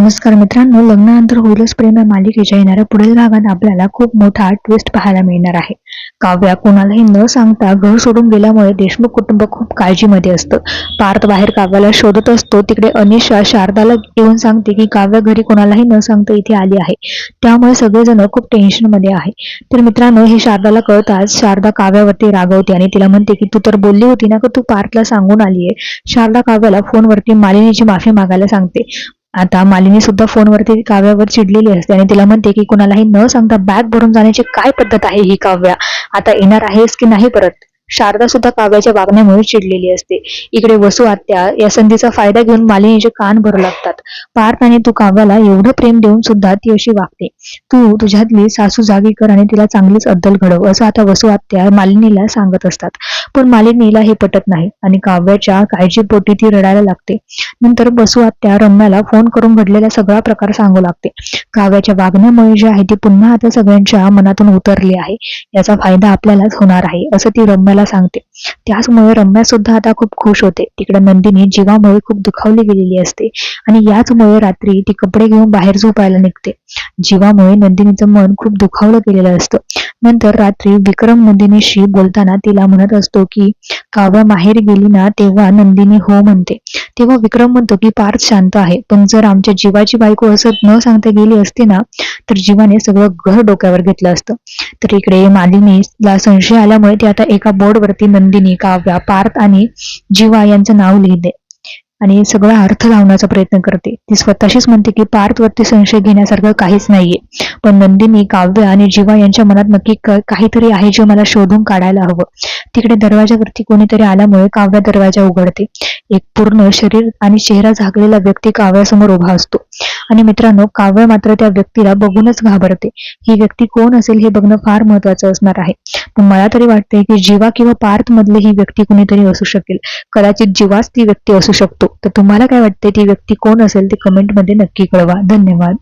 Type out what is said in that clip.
नमस्कार मित्रांनो लग्नानंतर होईलच प्रेम या मालिकेच्या येणाऱ्या पुढील भागात आपल्याला खूप मोठा ट्विस्ट पाहायला मिळणार आहे. काव्या कोणालाही न सांगता घर सोडून गेल्यामुळे देशमुख कुटुंब खूप काळजीमध्ये असतं. पार्थ बाहेर काव्याला शोधत असतो तिकडे अनिशा शारदाला येऊन सांगते की काव्या घरी कोणालाही न सांगता इथे आली आहे. त्यामुळे सगळेजण खूप टेन्शनमध्ये आहे. तर मित्रांनो हे शारदाला कळताच शारदा काव्यावरती रागवते आणि तिला म्हणते की तू तर बोलली होती ना का तू पार्थला सांगून आली आहे शारदा काव्याला फोनवरती मालिनीची माफी मागायला सांगते. आता मालिनी सुद्धा फोनवरती काव्यावर चिडलेली असते आणि तिला म्हणते की कुणालाही न सांगता बॅग भरून जाण्याची काय पद्धत आहे ही काव्या? आता येणार आहेस की नाही परत? शारदा सुद्धा काव्याच्या वागण्यामुळे चिडलेली असते. इकडे वसू आत्या या संधीचा फायदा घेऊन मालिनीचे कान भरू लागतात. पार्थ आणि तू काव्याला एवढं प्रेम देऊन सुद्धा ती अशी वागते. तू तुझ्यातली सासू जागी कर आणि तिला चांगलीच अद्दल घडव असं आता वसू आत्या मालिनीला सांगत असतात. पण मालिनीला हे पटत नाही आणि काव्याच्या काळजीपोटी ती रडायला लागते. नंतर वसू आत्या रम्याला फोन करून घडलेला सगळा प्रकार सांगू लागते. काव्याच्या वागण्यामुळे जे आहे ती पुन्हा आता सगळ्यांच्या मनातून उतरली आहे. याचा फायदा आपल्यालाच होणार आहे असं ती रम्याला सांगते. त्याचमुळे रम्या सुद्धा आता खूप खुश होते. तिकडे नंदिनी जीवामुळे खूप दुखावली गेलेली असते आणि याचमुळे रात्री ती कपडे घेऊन बाहेर झोपायला निघते. जीवामुळे नंदिनीचं मन खूप दुखावलं गेलेलं असतं. नंतर रात्री विक्रम नंदिनीशी बोलताना तिला म्हणत असतो की काव्या माहेर गेली ना तेव्हा नंदिनी हो म्हणते. तेव्हा विक्रम म्हणतो की पार्थ शांत आहे. पण जर आमच्या जीवाची बायको असं न सांगता गेली असते ना तर जीवाने सगळं घर डोक्यावर घेतलं असतं. तर इकडे मालिनीला संशय आल्यामुळे ती आता एका बोर्डवरती नंदिनी काव्या पार्थ आणि जीवा यांचं नाव लिहिते आणि सगळा अर्थ लावण्याचा प्रयत्न करते. ती स्वतःशीच म्हणते की पार्थवरती संशय घेण्यासारखं काहीच नाहीये. पण नंदिनी काव्य आणि जीवा यांच्या मनात नक्की काहीतरी आहे जे मला शोधून काढायला हवं. तिकडे दरवाजावरती कोणीतरी आल्यामुळे काव्य दरवाजा उघडते. एक पूर्ण शरीर आणि चेहरा झाकलेला व्यक्ती काव्यासमोर उभा असतो. आणि मित्रांनो काव्य मात्र त्या व्यक्तीला बघूनच घाबरते. ही व्यक्ती कोण असेल हे बघणं फार महत्वाचं असणार आहे. मला तरी वाटते की जीवा किंवा पार्थ मधले ही व्यक्ती कुणीतरी असू शकेल. कदाचित जीवाच ती व्यक्ती असू शकतो. तर तुम्हाला काय वाटते ती व्यक्ती कोण असेल ते कमेंटमध्ये नक्की कळवा. धन्यवाद.